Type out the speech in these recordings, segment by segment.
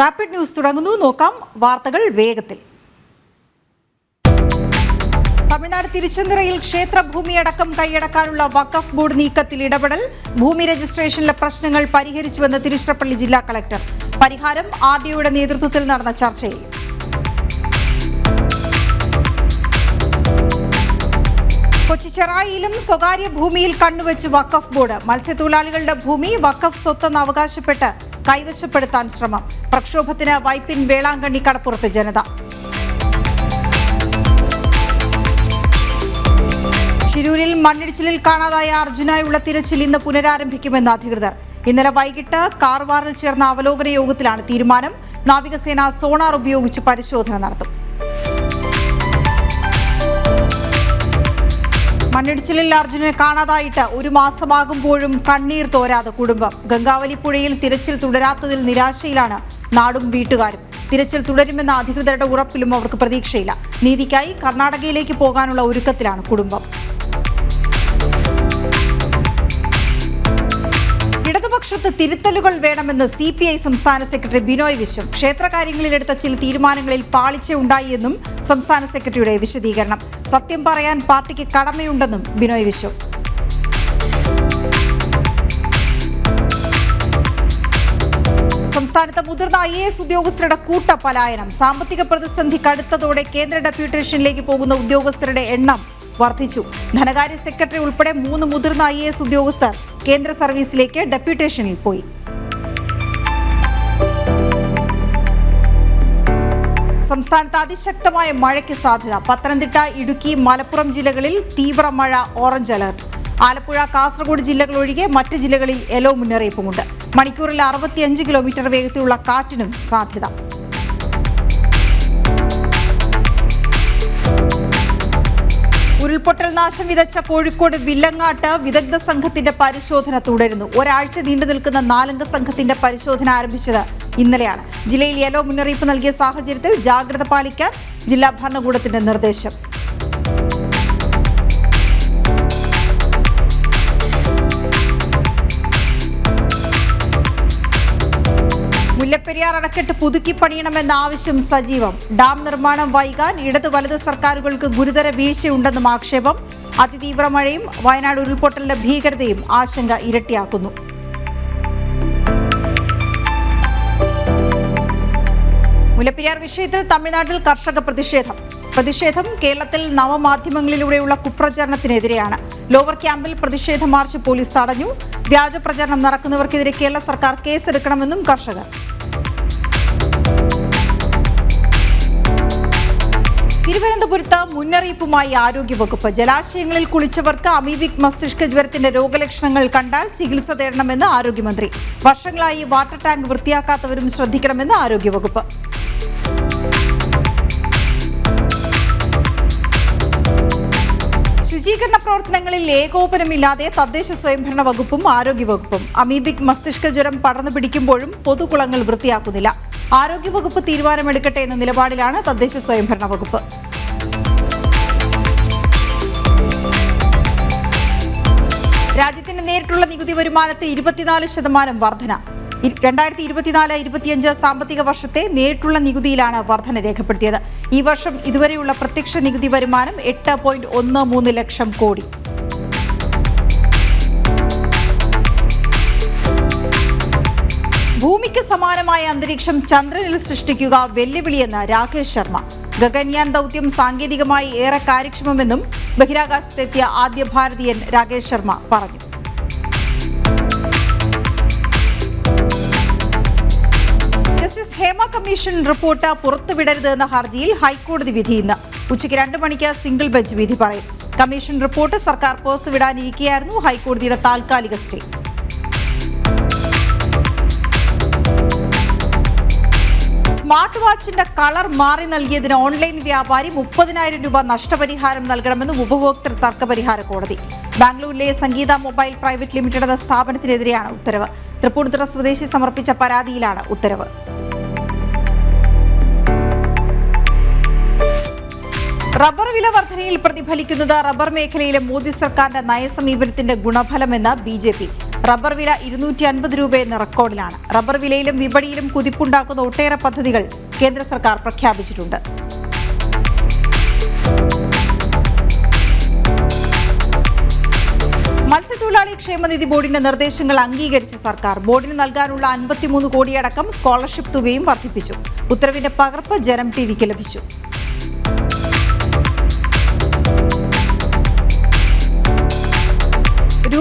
Rapid news തുടങ്ങുന്നു. നോക്കാം വാർത്തകൾ വേഗത്തിൽ. തമിഴ്നാട് തിരുച്ചന്തറയിൽ ക്ഷേത്രഭൂമിയടക്കം കൈയടക്കാനുള്ള വഖഫ് ബോർഡ് നീക്കത്തിൽ ഇടപെടൽ. ഭൂമി രജിസ്ട്രേഷനിലെ പ്രശ്നങ്ങൾ പരിഹരിച്ചുവെന്ന് തിരുച്ചിറപ്പള്ളി ജില്ലാ കളക്ടർ. പരിഹാരം ആർ ഡിഒയുടെ നേതൃത്വത്തിൽ നടന്ന ചർച്ചയിൽ. കൊച്ചി ചെറായിയിലും സ്വകാര്യ ഭൂമിയിൽ കണ്ണുവെച്ച് വഖഫ് ബോർഡ്. മത്സ്യത്തൊഴിലാളികളുടെ ഭൂമി വഖഫ് സ്വത്തെന്ന് അവകാശപ്പെട്ട് കൈവശപ്പെടുത്താൻ ശ്രമം. പ്രക്ഷോഭത്തിന് വൈപ്പിൻ വേളാങ്കണ്ണി കടപ്പുറത്ത് ജനത. ശിരൂരിൽ മണ്ണിടിച്ചിലിൽ കാണാതായ അർജുനായുള്ള തിരച്ചിൽ ഇന്ന് പുനരാരംഭിക്കുമെന്ന് അധികൃതർ. ഇന്നലെ വൈകിട്ട് കാർവാറിൽ ചേർന്ന അവലോകന യോഗത്തിലാണ് തീരുമാനം. നാവികസേന സോണാർ ഉപയോഗിച്ച് പരിശോധന നടത്തും. മണ്ണിടിച്ചിലിൽ അർജുനെ കാണാതായിട്ട് ഒരു മാസമാകുമ്പോഴും കണ്ണീർ തോരാതെ കുടുംബം. ഗംഗാവലി പുഴയിൽ തിരച്ചിൽ തുടരാത്തതിൽ നിരാശയിലാണ് നാടും വീട്ടുകാരും. തിരച്ചിൽ തുടരുമെന്ന അധികൃതരുടെ ഉറപ്പിലും അവർക്ക് പ്രതീക്ഷയില്ല. നീതിക്കായി കർണാടകയിലേക്ക് പോകാനുള്ള ഒരുക്കത്തിലാണ് കുടുംബം. ഇടതുപക്ഷത്ത് തിരുത്തലുകൾ വേണമെന്ന് സി പി ഐ സംസ്ഥാന സെക്രട്ടറി ബിനോയ് വിശ്വം. ക്ഷേത്രകാര്യങ്ങളിൽ എടുത്ത ചില തീരുമാനങ്ങളിൽ പാളിച്ച ഉണ്ടായി എന്നും സംസ്ഥാന സെക്രട്ടറിയുടെ വിശദീകരണം. സത്യം പറയാൻ പാർട്ടിക്ക് കടമയുണ്ടെന്നും ബിനോയ് വിശ്വം. സംസ്ഥാനത്ത് മുതിർന്ന ഐ എ എസ് ഉദ്യോഗസ്ഥരുടെ കൂട്ട പലായനം. സാമ്പത്തിക പ്രതിസന്ധി കടുത്തതോടെ കേന്ദ്ര ഡെപ്യൂട്ടേഷനിലേക്ക് പോകുന്ന ഉദ്യോഗസ്ഥരുടെ എണ്ണം വർദ്ധിച്ചു. ധനകാര്യ സെക്രട്ടറി ഉൾപ്പെടെ മൂന്ന് മുതിർന്ന ഐ എ എസ് ഉദ്യോഗസ്ഥർ കേന്ദ്ര സർവീസിലേക്ക് ഡെപ്യൂട്ടേഷനിൽ പോയി. സംസ്ഥാനത്ത് അതിശക്തമായ മഴയ്ക്ക് സാധ്യത. പത്തനംതിട്ട ഇടുക്കി മലപ്പുറം ജില്ലകളിൽ തീവ്ര മഴ ഓറഞ്ച് അലർട്ട്. ആലപ്പുഴ കാസർഗോഡ് ജില്ലകൾ ഒഴികെ മറ്റ് ജില്ലകളിൽ യെല്ലോ മുന്നറിയിപ്പുമുണ്ട്. മണിക്കൂറിൽ അറുപത്തിയഞ്ച് കിലോമീറ്റർ വേഗത്തിലുള്ള കാറ്റിനും സാധ്യത. ഉരുൾപൊട്ടൽ നാശം വിതച്ച കോഴിക്കോട് വില്ലങ്ങാട്ട് വിദഗ്ധ സംഘത്തിന്റെ പരിശോധന തുടരുന്നു. ഒരാഴ്ച നീണ്ടു നിൽക്കുന്ന നാലംഗ സംഘത്തിന്റെ പരിശോധന ആരംഭിച്ചത് ഇന്നലെയാണ്. ജില്ലയിൽ യെല്ലോ മുന്നറിയിപ്പ് നൽകിയ സാഹചര്യത്തിൽ ജാഗ്രത പാലിക്കാൻ ജില്ലാ ഭരണകൂടത്തിന്റെ നിർദ്ദേശം. മുല്ലപ്പെരിയാർ അണക്കെട്ട് പുതുക്കി പണിയണമെന്ന ആവശ്യം സജീവം. ഡാം നിർമ്മാണം വൈകാൻ ഇടത് വലത് സർക്കാരുകൾക്ക് ഗുരുതര വീഴ്ചയുണ്ടെന്നും ആക്ഷേപം. അതിതീവ്ര മഴയും വയനാട് ഉരുൾപൊട്ടലിന്റെ ഭീകരതയും ആശങ്ക ഇരട്ടിയാക്കുന്നു. മുല്ലപ്പെരിയാർ വിഷയത്തിൽ തമിഴ്നാട്ടിൽ കർഷക പ്രതിഷേധം. പ്രതിഷേധം കേരളത്തിൽ നവമാധ്യമങ്ങളിലൂടെയുള്ള കുപ്രചരണത്തിനെതിരെയാണ്. ലോവർ ക്യാമ്പിൽ പ്രതിഷേധ മാർച്ച് പോലീസ് തടഞ്ഞു. വ്യാജ പ്രചരണം നടക്കുന്നവർക്കെതിരെ കേരള സർക്കാർ കേസെടുക്കണമെന്നും കർഷകർ. തിരുവനന്തപുരത്ത് മുന്നറിയിപ്പുമായി ആരോഗ്യവകുപ്പ്. ജലാശയങ്ങളിൽ കുളിച്ചവർക്ക് അമീബിക് മസ്തിഷ്ക ജ്വരത്തിന്റെ രോഗലക്ഷണങ്ങൾ കണ്ടാൽ ചികിത്സ തേടണമെന്ന് ആരോഗ്യമന്ത്രി. വർഷങ്ങളായി വാട്ടർ ടാങ്ക് വൃത്തിയാക്കാത്തവരും ശ്രദ്ധിക്കണമെന്ന് ആരോഗ്യവകുപ്പ്. ശുചീകരണ പ്രവർത്തനങ്ങളിൽ ഏകോപനമില്ലാതെ തദ്ദേശ സ്വയംഭരണ വകുപ്പും ആരോഗ്യവകുപ്പും. അമീബിക് മസ്തിഷ്ക ജ്വരം പടർന്നു പിടിക്കുമ്പോഴും പൊതുകുളങ്ങൾ വൃത്തിയാക്കുന്നില്ല. ആരോഗ്യവകുപ്പ് തീരുമാനമെടുക്കട്ടെ എന്ന നിലപാടിലാണ് തദ്ദേശ സ്വയംഭരണ വകുപ്പ്. രാജ്യത്തിന്റെ നേരിട്ടുള്ള നികുതി വരുമാനത്തിൽ ഇരുപത്തിനാല് ശതമാനം വർധന. രണ്ടായിരത്തി ഇരുപത്തിനാല് ഇരുപത്തിയഞ്ച് സാമ്പത്തിക വർഷത്തെ നേരിട്ടുള്ള നികുതിയിലാണ് വർധന രേഖപ്പെടുത്തിയത്. ഈ വർഷം ഇതുവരെയുള്ള പ്രത്യക്ഷ നികുതി വരുമാനം എട്ട് ലക്ഷം കോടി. ഭൂമിക്ക് സമാനമായ അന്തരീക്ഷം ചന്ദ്രനിൽ സൃഷ്ടിക്കുക വെല്ലുവിളിയെന്ന് രാകേഷ് ശർമ്മ. ഗഗൻയാൻ ദൗത്യം സാങ്കേതികമായി ഏറെ കാര്യക്ഷമമെന്നും ബഹിരാകാശത്തെത്തിയ ആദ്യ ഭാരതീയൻ രാകേഷ് ശർമ്മ പറഞ്ഞു. ജസ്റ്റിസ് ഹേമ കമ്മീഷൻ റിപ്പോർട്ട് പുറത്തുവിടരുത് എന്ന ഹർജിയിൽ ഹൈക്കോടതി വിധി ഇന്ന്. ഉച്ചയ്ക്ക് രണ്ട് മണിക്ക് സിംഗിൾ ബെഞ്ച് വിധി പറയും. കമ്മീഷൻ റിപ്പോർട്ട് സർക്കാർ പുറത്തുവിടാനിരിക്കെയായിരുന്നു ഹൈക്കോടതിയുടെ താൽക്കാലിക സ്റ്റേ. സ്മാർട്ട് വാച്ചിന്റെ കളർ മാറി നൽകിയതിന് ഓൺലൈൻ വ്യാപാരി മുപ്പതിനായിരം രൂപ നഷ്ടപരിഹാരം നൽകണമെന്ന് ഉപഭോക്തൃ തർക്കപരിഹാര കോടതി. ബാംഗ്ലൂരിലെ സംഗീത മൊബൈൽ പ്രൈവറ്റ് ലിമിറ്റഡ് എന്ന സ്ഥാപനത്തിനെതിരെയാണ് ഉത്തരവ്. തൃപ്പൂണിത്തുറ സ്വദേശി സമർപ്പിച്ച പരാതിയിലാണ് ഉത്തരവ്. റബ്ബർ വില വർധനയിൽ പ്രതിഫലിക്കുന്നത് റബ്ബർ മേഖലയിലെ മോദി സർക്കാരിന്റെ നയസമീപനത്തിന്റെ ഗുണഫലമെന്ന് ബി ജെ പി. റബ്ബർ വില ഇരുന്നൂറ്റി അൻപത് രൂപ എന്ന റെക്കോർഡിലാണ്. റബ്ബർ വിലയിലും വിപണിയിലും കുതിപ്പുണ്ടാക്കുന്ന ഒട്ടേറെ പദ്ധതികൾ കേന്ദ്ര സർക്കാർ പ്രഖ്യാപിച്ചിട്ടുണ്ട്. മത്സ്യത്തൊഴിലാളി ക്ഷേമനിധി ബോർഡിന്റെ നിർദ്ദേശങ്ങൾ അംഗീകരിച്ച സർക്കാർ ബോർഡിന് നൽകാനുള്ള അൻപത്തിമൂന്ന് കോടിയടക്കം സ്കോളർഷിപ്പ് തുകയും വർദ്ധിപ്പിച്ചു. ഉത്തരവിന്റെ പകർപ്പ് ജനം ടിവിക്ക് ലഭിച്ചു.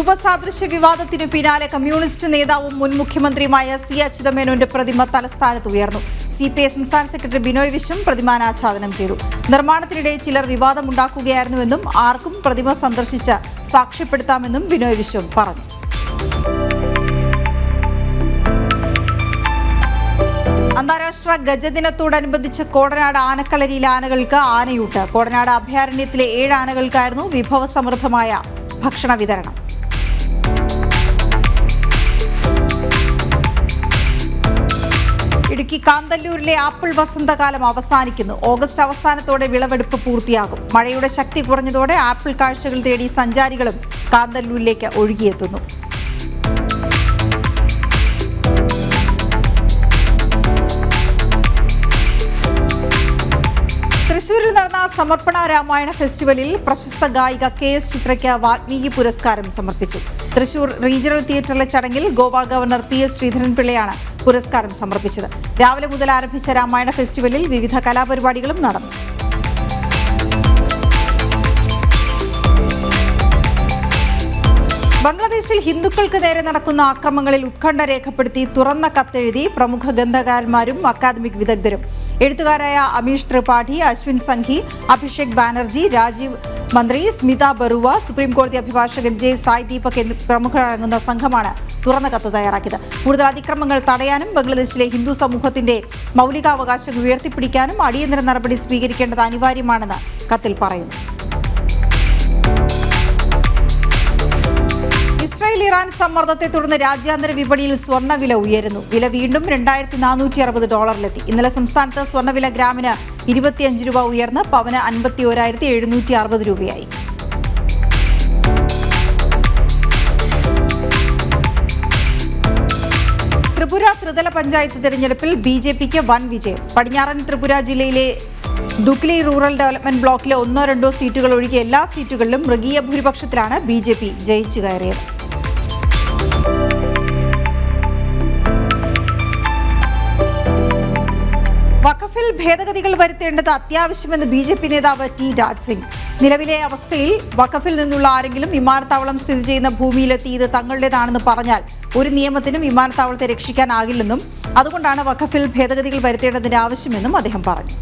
രൂപസാദൃശ്യ വിവാദത്തിനു പിന്നാലെ കമ്മ്യൂണിസ്റ്റ് നേതാവും മുൻ മുഖ്യമന്ത്രിയുമായ സി അച്യുതമേനോന്റെ പ്രതിമ തലസ്ഥാനത്ത് ഉയർന്നു. സി പി ഐ സംസ്ഥാന സെക്രട്ടറി ബിനോയ് വിശ്വം പ്രതിമാനാച്ഛാദനം ചെയ്തു. നിർമ്മാണത്തിനിടെ ചിലർ വിവാദമുണ്ടാക്കുകയായിരുന്നുവെന്നും ആർക്കും പ്രതിമ സന്ദർശിച്ച് സാക്ഷ്യപ്പെടുത്താമെന്നും ബിനോയ് വിശ്വം പറഞ്ഞു. അന്താരാഷ്ട്ര ഗജദിനത്തോടനുബന്ധിച്ച് കോടനാട് ആനക്കളരിയിലെ ആനകൾക്ക് ആനയൂട്ട്. കോടനാട് അഭയാരണ്യത്തിലെ ഏഴ് ആനകൾക്കായിരുന്നു വിഭവസമൃദ്ധമായ ഭക്ഷണ വിതരണം. ഇടുക്കി കാന്തല്ലൂരിലെ ആപ്പിൾ വസന്തകാലം അവസാനിക്കുന്നു. ഓഗസ്റ്റ് അവസാനത്തോടെ വിളവെടുപ്പ് പൂർത്തിയാകും. മഴയുടെ ശക്തി കുറഞ്ഞതോടെ ആപ്പിൾ കാഴ്ചകൾ തേടി സഞ്ചാരികളും കാന്തല്ലൂരിലേക്ക് ഒഴുകിയെത്തുന്നു. തൃശൂരിൽ നടന്ന സമർപ്പണ രാമായണ ഫെസ്റ്റിവലിൽ പ്രശസ്ത ഗായിക കെ എസ് ചിത്രയ്ക്ക് വാൽമീകി പുരസ്കാരം സമർപ്പിച്ചു. തൃശൂർ റീജിയണൽ തിയേറ്ററിലെ ചടങ്ങിൽ ഗോവ ഗവർണർ പി എസ് ശ്രീധരൻപിള്ളയാണ് പുരസ്കാരം സമർപ്പിച്ചത്. രാവിലെ മുതൽ ആരംഭിച്ച രാമായണ ഫെസ്റ്റിവലിൽ വിവിധ കലാപരിപാടികളും നടന്നു. ബംഗ്ലാദേശിൽ ഹിന്ദുക്കൾക്ക് നേരെ നടക്കുന്ന ആക്രമണങ്ങളിൽ ഉത്കണ്ഠ രേഖപ്പെടുത്തി തുറന്ന കത്തെഴുതി പ്രമുഖ ഗ്രന്ഥകാരന്മാരും അക്കാദമിക് വിദഗ്ധരും. എഴുത്തുകാരായ അമീഷ് ത്രിപാഠി അശ്വിൻ സംഘി അഭിഷേക് ബാനർജി രാജീവ് മന്ത്രി സ്മിത ബറുവ സുപ്രീം കോടതി അഭിഭാഷകൻ ജെ സായ് ദീപക് എന്നീ പ്രമുഖരടങ്ങുന്ന സംഘമാണ് തുറന്ന കത്ത് തയ്യാറാക്കിയത്. കൂടുതൽ അതിക്രമങ്ങൾ തടയാനും ബംഗ്ലാദേശിലെ ഹിന്ദു സമൂഹത്തിന്റെ മൗലികാവകാശം ഉയർത്തിപ്പിടിക്കാനും അടിയന്തര നടപടി സ്വീകരിക്കേണ്ടത് അനിവാര്യമാണെന്ന് കത്തിൽ പറയുന്നു. ഇസ്രായേൽ ഇറാൻ സമ്മർദ്ദത്തെ തുടർന്ന് രാജ്യാന്തര വിപണിയിൽ സ്വർണവില ഉയരുന്നു. വില വീണ്ടും രണ്ടായിരത്തി നാനൂറ്റി അറുപത് ഡോളറിലെത്തി. ഇന്നലെ സംസ്ഥാനത്ത് സ്വർണവില ഗ്രാമിന് ഇരുപത്തിയഞ്ച് രൂപ ഉയർന്ന് പവന് അൻപത്തി ഒരായിരത്തി എഴുന്നൂറ്റി അറുപത് രൂപയായി. ത്രിപുര ത്രിതല പഞ്ചായത്ത് തെരഞ്ഞെടുപ്പിൽ ബി ജെ പിക്ക് വൻ വിജയം. പടിഞ്ഞാറൻ ത്രിപുര ജില്ലയിലെ ദുക്ലി റൂറൽ ഡെവലപ്മെന്റ് ബ്ലോക്കിലെ ഒന്നോ രണ്ടോ സീറ്റുകൾ ഒഴികെ എല്ലാ സീറ്റുകളിലും മൃഗീയ ഭൂരിപക്ഷത്തിലാണ് ബി ജയിച്ചു കയറിയത്. വഖഫിൽ ഭേദഗതികൾ വരുത്തേണ്ടത് അത്യാവശ്യമെന്ന് ബി ജെ പി നേതാവ് ടി രാജ് സിംഗ് നിലവിലെ അവസ്ഥയിൽ വഖഫിൽ നിന്നുള്ള ആരെങ്കിലും വിമാനത്താവളം സ്ഥിതി ചെയ്യുന്ന ഭൂമിയിലെത്തി ഇത് തങ്ങളുടേതാണെന്ന് പറഞ്ഞാൽ ഒരു നിയമത്തിനും വിമാനത്താവളത്തെ രക്ഷിക്കാനാകില്ലെന്നും അതുകൊണ്ടാണ് വഖഫിൽ ഭേദഗതികൾ വരുത്തേണ്ടതിന്റെ ആവശ്യമെന്നും അദ്ദേഹം പറഞ്ഞു.